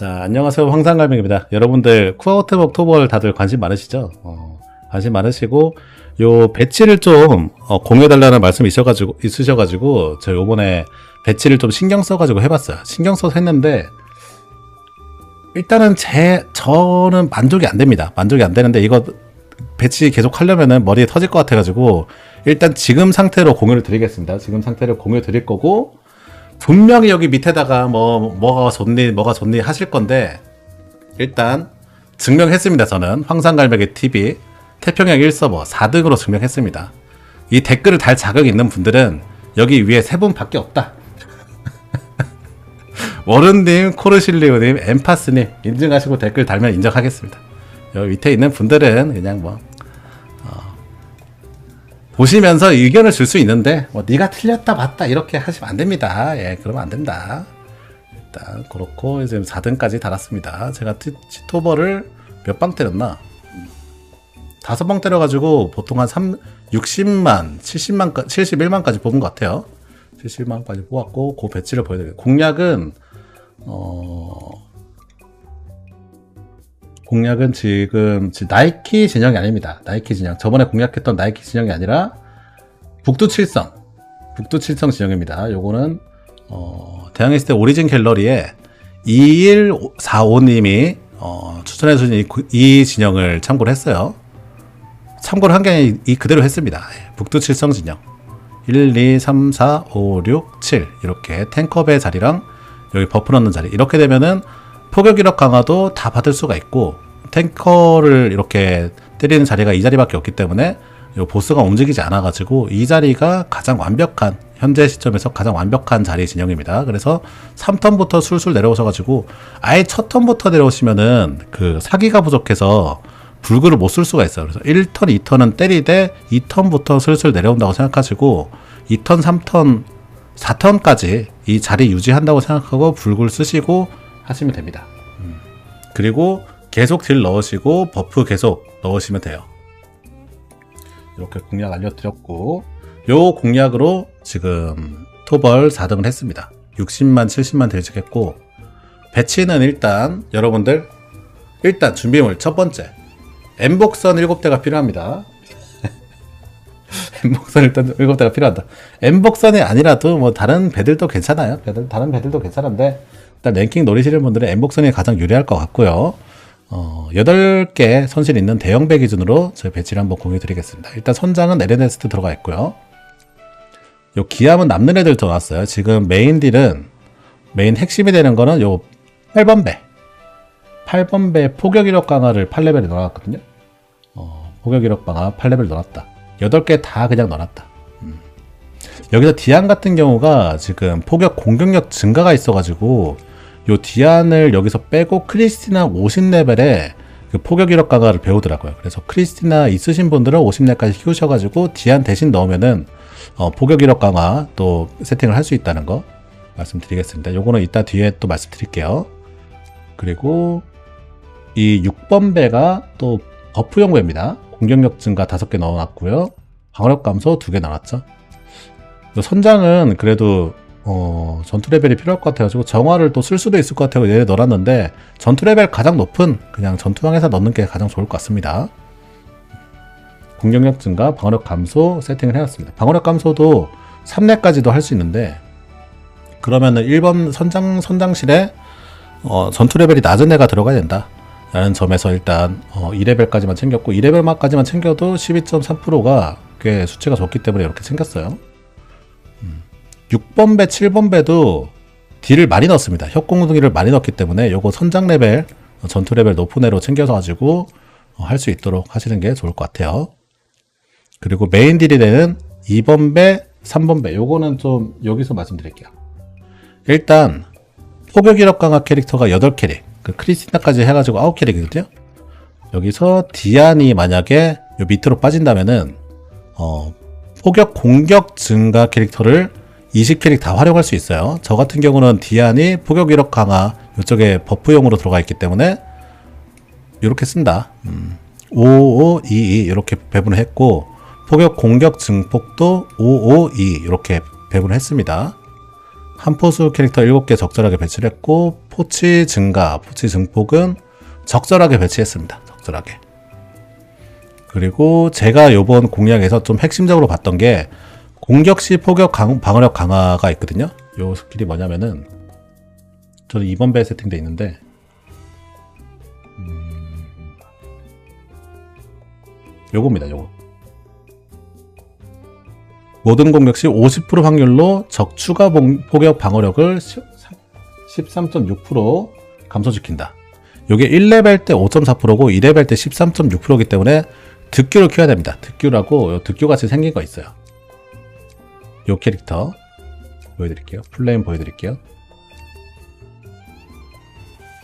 자, 안녕하세요. 황상갈명입니다. 여러분들 쿠아우트먹 토벌 다들 관심 많으시죠? 어, 관심 많으시고 요 배치를 좀 어, 공유해달라는 말씀이 있어가지고 있으셔가지고 제가 요번에 배치를 좀 신경 써가지고 해봤어요. 신경 써서 했는데 일단은 제 저는 만족이 안 됩니다. 만족이 안 되는데 이거 배치 계속 하려면은 머리에 터질 것 같아가지고 일단 지금 상태로 공유를 드리겠습니다. 지금 상태로 공유 드릴 거고 분명히 여기 밑에다가 뭐 뭐가 좋니 뭐가 좋니 하실 건데 일단 증명했습니다. 저는 황산갈매기 TV 태평양 1서버 4등으로 증명했습니다. 이 댓글을 달 자격 있는 분들은 여기 위에 세 분밖에 없다. 워른님, 코르실리오님, 엠파스님 인증하시고 댓글 달면 인정하겠습니다. 여기 밑에 있는 분들은 그냥 뭐 어, 보시면서 의견을 줄 수 있는데 뭐 네가 틀렸다 맞다 이렇게 하시면 안 됩니다. 예, 그러면 안 된다. 일단 그렇고 지금 4등까지 달았습니다. 제가 티, 치토버를 몇 방 때렸나? 다섯 방 때려가지고 보통 한 3, 60만, 70만, 71만까지 뽑은 것 같아요. 70만까지 뽑았고, 그 배치를 보여드릴게요. 공략은, 어, 공략은 지금, 지- 나이키 진영이 아닙니다. 나이키 진영. 저번에 공략했던 나이키 진영이 아니라, 북두 칠성. 북두 칠성 진영입니다. 요거는, 어, 대항했을 때 오리진 갤러리에 2145님이, 어, 추천해 주신 이, 구- 이 진영을 참고를 했어요. 참고를 한 게 이 그대로 했습니다. 예, 북두 칠성 진영. 1, 2, 3, 4, 5, 6, 7 이렇게 탱커배 자리랑 여기 버프 넣는 자리 이렇게 되면은 포격 이력 강화도 다 받을 수가 있고 탱커를 이렇게 때리는 자리가 이 자리밖에 없기 때문에 요 보스가 움직이지 않아 가지고 이 자리가 가장 완벽한 현재 시점에서 가장 완벽한 자리 진영입니다. 그래서 3턴부터 술술 내려오셔 가지고 아예 첫 턴부터 내려오시면은 그 사기가 부족해서 불구를 못 쓸 수가 있어요. 그래서 1턴, 2턴은 때리되 2턴부터 슬슬 내려온다고 생각하시고 2턴, 3턴, 4턴까지 이 자리 유지한다고 생각하고 불구를 쓰시고 하시면 됩니다. 음. 그리고 계속 딜 넣으시고 버프 계속 넣으시면 돼요. 이렇게 공략 알려드렸고 요 공략으로 지금 토벌 4등을 했습니다. 60만, 70만 딜직했고 배치는 일단 여러분들 일단 준비물 첫 번째 엠복선 7대가 필요합니다. 엠복선 일단 7대가 필요하다. 엠복선이 아니라도 뭐 다른 배들도 괜찮아요. 배들, 다른 배들도 괜찮은데 일단 랭킹 노리시는 분들은 엠복선이 가장 유리할 것 같고요. 어, 8개 선실 있는 대형 배 기준으로 저희 배치를 한번 공유 드리겠습니다. 일단 선장은 에레네스트 들어가 있고요. 요 기함은 남는 애들 더 나왔어요. 지금 메인 딜은 메인 핵심이 되는 거는 요 8번 배. 8번 배 포격 이력 강화를 8레벨에 넣어놨거든요. 어, 포격 이력 강화 8레벨 넣어놨다. 8개 다 그냥 넣어놨다. 음. 여기서 디안 같은 경우가 지금 포격 공격력 증가가 있어가지고 요 디안을 여기서 빼고 크리스티나 50레벨에 그 포격 이력 강화를 배우더라고요. 그래서 크리스티나 있으신 분들은 50레벨까지 키우셔가지고 디안 대신 넣으면은 어, 포격 이력 강화 또 세팅을 할 수 있다는 거 말씀드리겠습니다. 요거는 이따 뒤에 또 말씀드릴게요. 그리고 이 6번 배가 또 버프용 배입니다. 공격력 증가 5개 넣어놨고요. 방어력 감소 2개 나왔죠. 요 선장은 그래도 어, 전투 레벨이 필요할 것 같아가지고 정화를 또 쓸 수도 있을 것 같아서 얘를 넣어놨는데 전투 레벨 가장 높은 그냥 전투방에서 넣는 게 가장 좋을 것 같습니다. 공격력 증가, 방어력 감소 세팅을 해놨습니다. 방어력 감소도 3렙까지도 할 수 있는데 그러면은 1번 선장 선장실에 어, 전투 레벨이 낮은 애가 들어가야 된다. 라는 점에서 일단 어, 2레벨까지만 챙겼고 2레벨만까지만 챙겨도 12.3%가 꽤 수치가 좋기 때문에 이렇게 챙겼어요. 음. 6번 배, 7번 배도 딜을 많이 넣었습니다. 협공둥이를 많이 넣었기 때문에 요거 선장 레벨, 어, 전투 레벨 높은 애로 챙겨서 가지고 어, 할수 있도록 하시는 게 좋을 것 같아요. 그리고 메인 딜이 되는 2번 배, 3번 배 요거는 좀 여기서 말씀드릴게요. 일단 포격 이력 강화 캐릭터가 8캐릭, 그 크리스티나까지 해가지고 9캐릭이거든요. 여기서 디안이 만약에 요 밑으로 빠진다면은 어, 포격 공격 증가 캐릭터를 20캐릭 다 활용할 수 있어요. 저 같은 경우는 디안이 포격 이력 강화 이쪽에 버프용으로 들어가 있기 때문에 이렇게 쓴다. 음, 5522 이렇게 배분을 했고 포격 공격 증폭도 552 이렇게 배분을 했습니다. 한 포수 캐릭터 7개 적절하게 배치를 했고 포치 증가, 포치 증폭은 적절하게 배치했습니다. 적절하게. 그리고 제가 요번 공략에서 좀 핵심적으로 봤던 게 공격 시 포격 강, 방어력 강화가 있거든요. 요 스킬이 뭐냐면은 저는 2번 배 세팅돼 있는데 음, 요겁니다. 요거. 모든 공격 시50% 확률로 적 추가 봉- 포격 방어력을 13.6% 감소시킨다. 요게 1레벨 때 5.4%고 2레벨 때 13.6%이기 때문에 득규를 키워야 됩니다. 득규라고 요 득규 같이 생긴 거 있어요. 요 캐릭터 보여드릴게요. 플레임 보여드릴게요.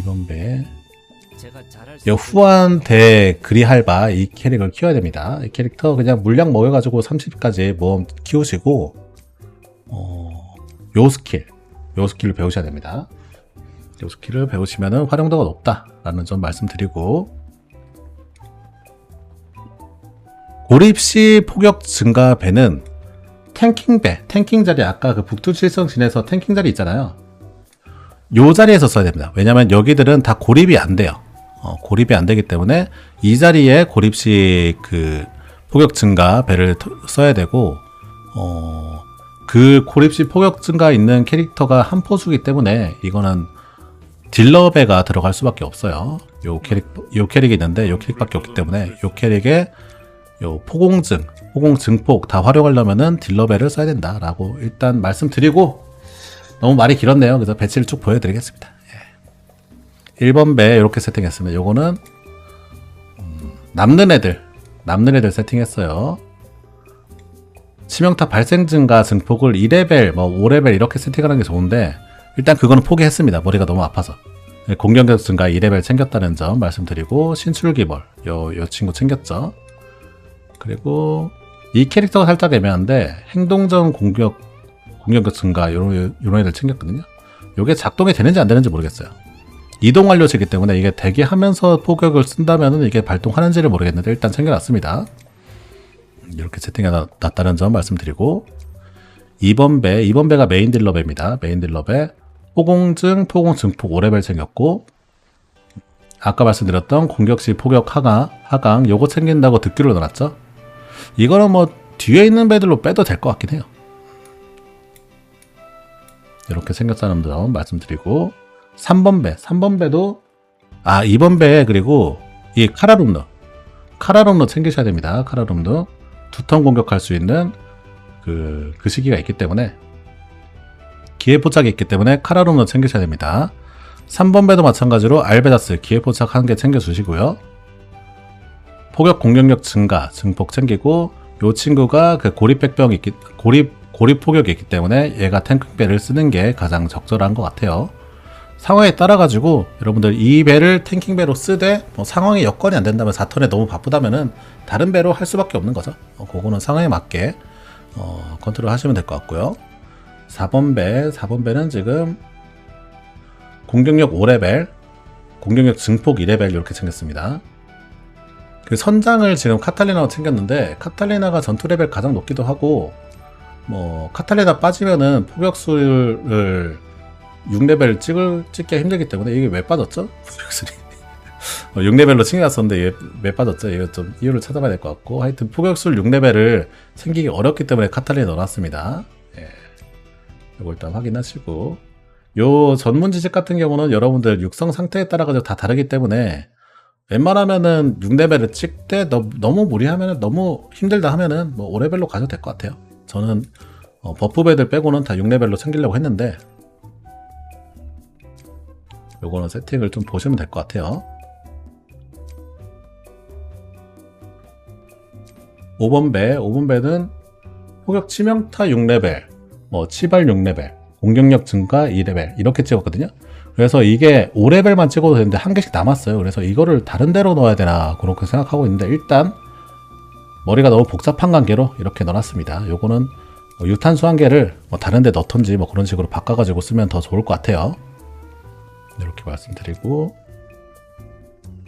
이번 배 후한 대 그리할바 이 캐릭을 키워야 됩니다. 이 캐릭터 그냥 물량 먹여가지고 30까지 모험 키우시고 어, 요 스킬 요 스킬을 배우셔야 됩니다. 요 스킬을 배우시면은 활용도가 높다라는 점 말씀드리고 고립시 포격 증가 배는 탱킹 배, 탱킹 자리 아까 그 북두 칠성 진에서 탱킹 자리 있잖아요. 요 자리에서 써야 됩니다. 왜냐면 여기들은 다 고립이 안 돼요. 어, 고립이 안 되기 때문에 이 자리에 고립시 그 포격 증가 배를 터- 써야 되고 어, 그 고립시 포격 증가 있는 캐릭터가 한 포수기 때문에 이거는 딜러 배가 들어갈 수밖에 없어요. 요 캐릭 요 캐릭이 있는데 요 캐릭밖에 없기 때문에 요 캐릭에 요 포공증, 포공 증폭 다 활용하려면은 딜러 배를 써야 된다라고 일단 말씀드리고 너무 말이 길었네요. 그래서 배치를 쭉 보여드리겠습니다. 예. 1번 배 이렇게 세팅했습니다. 요거는 음, 남는 애들, 남는 애들 세팅했어요. 치명타 발생 증가 증폭을 2레벨, 뭐 5레벨 이렇게 세팅하는 게 좋은데 일단 그거는 포기했습니다. 머리가 너무 아파서. 예, 공격력 증가 2레벨 챙겼다는 점 말씀드리고 신출기벌 요, 요 친구 챙겼죠. 그리고 이 캐릭터가 살짝 애매한데 행동전 공격 공격력 증가 요런 요런 애들 챙겼거든요. 요게 작동이 되는지 안 되는지 모르겠어요. 이동 완료시기 때문에 이게 대기하면서 포격을 쓴다면은 이게 발동하는지를 모르겠는데 일단 챙겨놨습니다. 이렇게 세팅해 놨다는 점 말씀드리고 2번 배, 2번 배가 메인 딜러 배입니다. 메인 딜러 배 포공증, 포공 증폭 5레벨 챙겼고 아까 말씀드렸던 공격시 포격 하강, 하강 요거 챙긴다고 득규를 넣어놨죠. 이거는 뭐 뒤에 있는 배들로 빼도 될 것 같긴 해요. 이렇게 생겼다는 점 말씀드리고 3번 배, 3번 배도 아 2번 배 그리고 이 카라룸너 카라룸너 챙기셔야 됩니다. 카라룸너 두 턴 공격할 수 있는 그, 그 시기가 있기 때문에 기회 포착이 있기 때문에 카라룸너 챙기셔야 됩니다. 3번 배도 마찬가지로 알베다스 기회 포착 한 개 챙겨주시고요. 포격 공격력 증가, 증폭 챙기고 요 친구가 그 고립 백병이 있기 고립 고립 포격이 있기 때문에 얘가 탱크배를 쓰는 게 가장 적절한 것 같아요. 상황에 따라 가지고 여러분들 이 배를 탱킹 배로 쓰되 뭐 상황이 여건이 안 된다면 4턴에 너무 바쁘다면은 다른 배로 할 수밖에 없는 거죠. 어, 그거는 상황에 맞게 어, 컨트롤 하시면 될 것 같고요. 4번 배, 4번 배는 지금 공격력 5레벨, 공격력 증폭 2레벨 이렇게 챙겼습니다. 그 선장을 지금 카탈리나로 챙겼는데 카탈리나가 전투 레벨 가장 높기도 하고 뭐 카탈리나 빠지면은 포격술을 6레벨 찍을 찍기가 힘들기 때문에 이게 왜 빠졌죠? 포격술이 6레벨로 챙겨놨었는데 이게 왜 빠졌죠? 이거 좀 이유를 찾아봐야 될 것 같고 하여튼 포격술 6레벨을 챙기기 어렵기 때문에 카탈리나 넣어놨습니다. 예. 이거 일단 확인하시고 요 전문 지식 같은 경우는 여러분들 육성 상태에 따라 가지고 다 다르기 때문에 웬만하면은 6레벨을 찍되 너무 무리하면은 너무 힘들다 하면은 뭐 5레벨로 가도 될 것 같아요. 저는 어, 버프 배들 빼고는 다 6레벨로 챙기려고 했는데 요거는 세팅을 좀 보시면 될 것 같아요. 5번 배, 5번 배는 포격 치명타 6레벨, 뭐 치발 6레벨, 공격력 증가 2레벨 이렇게 찍었거든요. 그래서 이게 5레벨만 찍어도 되는데 한 개씩 남았어요. 그래서 이거를 다른 데로 넣어야 되나 그렇게 생각하고 있는데 일단 머리가 너무 복잡한 관계로 이렇게 넣어놨습니다. 요거는 뭐 유탄수 한 개를 뭐 다른 데 넣던지 뭐 그런 식으로 바꿔가지고 쓰면 더 좋을 것 같아요. 이렇게 말씀드리고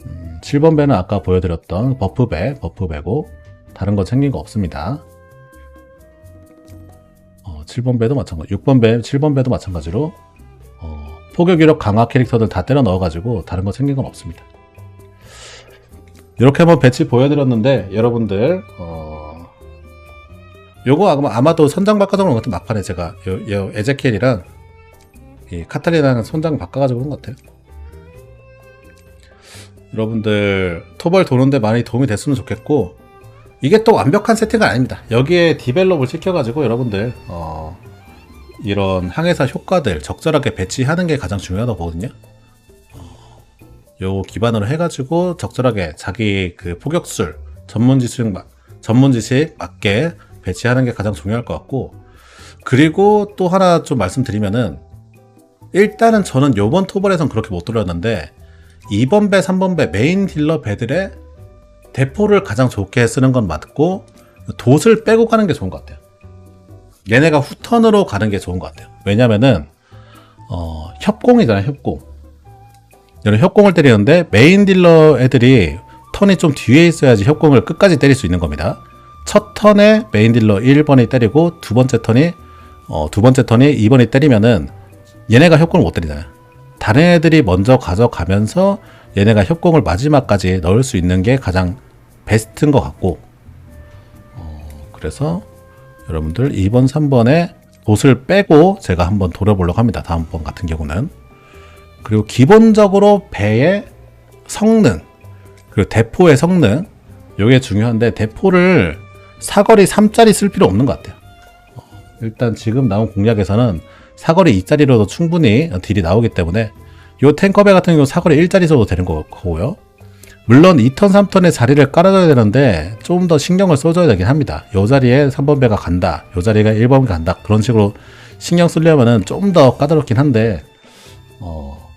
음, 7번 배는 아까 보여드렸던 버프 배, 버프 배고 다른 거 챙긴 거 없습니다. 어, 7번 배도 마찬가지, 6번 배, 7번 배도 마찬가지로 어, 포격 위력 강화 캐릭터들 다 때려 넣어가지고 다른 거 생긴 건 없습니다. 이렇게 한번 배치 보여드렸는데 여러분들 어, 요거 아마 아마도 선장 바꿔서 같은 막판에 제가 요, 요 에제키엘이랑 이 카탈리나랑 선장 바꿔가지고 그런 것 같아요. 여러분들 토벌 도는데 많이 도움이 됐으면 좋겠고 이게 또 완벽한 세팅은 아닙니다. 여기에 디벨롭을 시켜가지고 여러분들 어, 이런 항해사 효과들 적절하게 배치하는 게 가장 중요하다고 보거든요. 어, 요 기반으로 해가지고 적절하게 자기 그 포격술 전문 지식 마- 전문 지식 맞게 배치하는 게 가장 중요할 것 같고 그리고 또 하나 좀 말씀드리면은 일단은 저는 요번 토벌에선 그렇게 못 들었는데 2번 배, 3번 배 메인 딜러 배들의 대포를 가장 좋게 쓰는 건 맞고 돛을 빼고 가는 게 좋은 것 같아요. 얘네가 후턴으로 가는 게 좋은 것 같아요. 왜냐면은 어, 협공이잖아요, 협공. 이런 협공을 때리는데 메인 딜러 애들이 턴이 좀 뒤에 있어야지 협공을 끝까지 때릴 수 있는 겁니다. 첫 턴에 메인 딜러 1번이 때리고 두 번째 턴이 어, 두 번째 턴이 2번이 때리면은 얘네가 협공을 못 때리잖아요. 다른 애들이 먼저 가져가면서 얘네가 협공을 마지막까지 넣을 수 있는 게 가장 베스트인 것 같고 어, 그래서 여러분들 2번, 3번에 돛을 빼고 제가 한번 돌아보려고 합니다. 다음번 같은 경우는 그리고 기본적으로 배의 성능 그리고 대포의 성능 이게 중요한데 대포를 사거리 3짜리 쓸 필요 없는 것 같아요. 어, 일단 지금 나온 공략에서는 사거리 2짜리로도 충분히 딜이 나오기 때문에 요 탱커배 같은 경우 사거리 1짜리 써도 되는 거고요. 물론 2턴, 3턴에 자리를 깔아줘야 되는데 좀 더 신경을 써줘야 되긴 합니다. 요 자리에 3번 배가 간다. 요 자리가 1번 간다. 그런 식으로 신경 쓰려면은 좀 더 까다롭긴 한데 어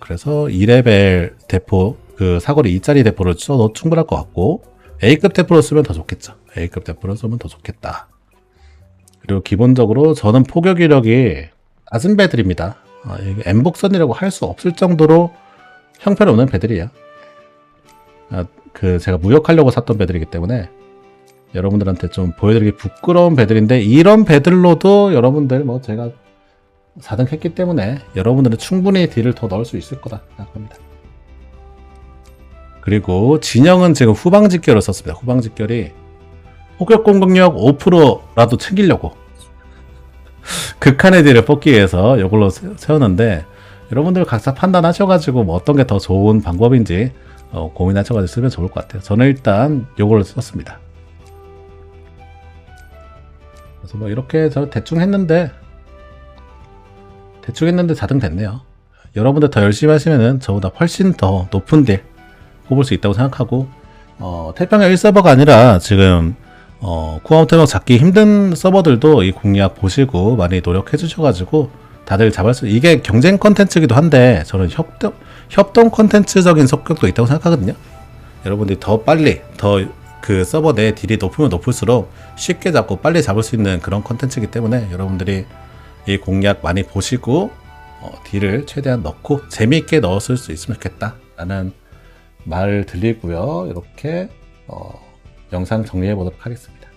그래서 2레벨 대포 그 사거리 2짜리 대포를 써도 충분할 것 같고 A급 대포로 쓰면 더 좋겠죠. A급 대포로 쓰면 더 좋겠다. 그리고 기본적으로 저는 포격 위력이 낮은 배들입니다. 어, 이게 엠복선이라고 할 수 없을 정도로 형편없는 배들이에요. 아, 그 제가 무역하려고 샀던 배들이기 때문에 여러분들한테 좀 보여드리기 부끄러운 배들인데 이런 배들로도 여러분들 뭐 제가 4등 했기 때문에 여러분들은 충분히 딜을 더 넣을 수 있을 거다 생각합니다. 그리고 진영은 지금 후방 직결을 썼습니다. 후방 직결이 포격 공격력 5%라도 챙기려고 극한의 딜을 뽑기 위해서 이걸로 세- 세웠는데 여러분들 각자 판단하셔가지고 뭐 어떤 게 더 좋은 방법인지 어, 고민하셔가지고 쓰면 좋을 것 같아요. 저는 일단 이걸로 썼습니다. 그래서 뭐 이렇게 저 대충 했는데 대충 했는데 4등 됐네요. 여러분들 더 열심히 하시면은 저보다 훨씬 더 높은 딜 뽑을 수 있다고 생각하고 어, 태평양 1서버가 아니라 지금 어, 쿠아우테너 잡기 힘든 서버들도 이 공략 보시고 많이 노력해 주셔가지고 다들 잡을 수 이게 경쟁 컨텐츠기도 한데 저는 협동 협동 컨텐츠적인 성격도 있다고 생각하거든요. 여러분들이 더 빨리 더 그 서버 내 딜이 높으면 높을수록 쉽게 잡고 빨리 잡을 수 있는 그런 컨텐츠이기 때문에 여러분들이 이 공략 많이 보시고 어, 딜을 최대한 넣고 재미있게 넣었을 수 있으면 좋겠다라는 말 들리고요. 이렇게 어, 영상 정리해 보도록 하겠습니다.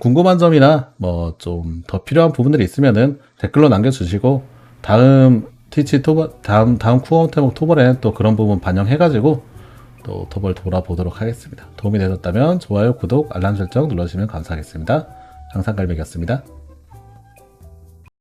궁금한 점이나 뭐 좀 더 필요한 부분들이 있으면은 댓글로 남겨주시고 다음 티치 토벌 다음 다음 쿠어 테목 토벌에 또 그런 부분 반영해가지고 또 토벌 돌아보도록 하겠습니다. 도움이 되셨다면 좋아요, 구독, 알람 설정 눌러주시면 감사하겠습니다. 항상 갈매기였습니다.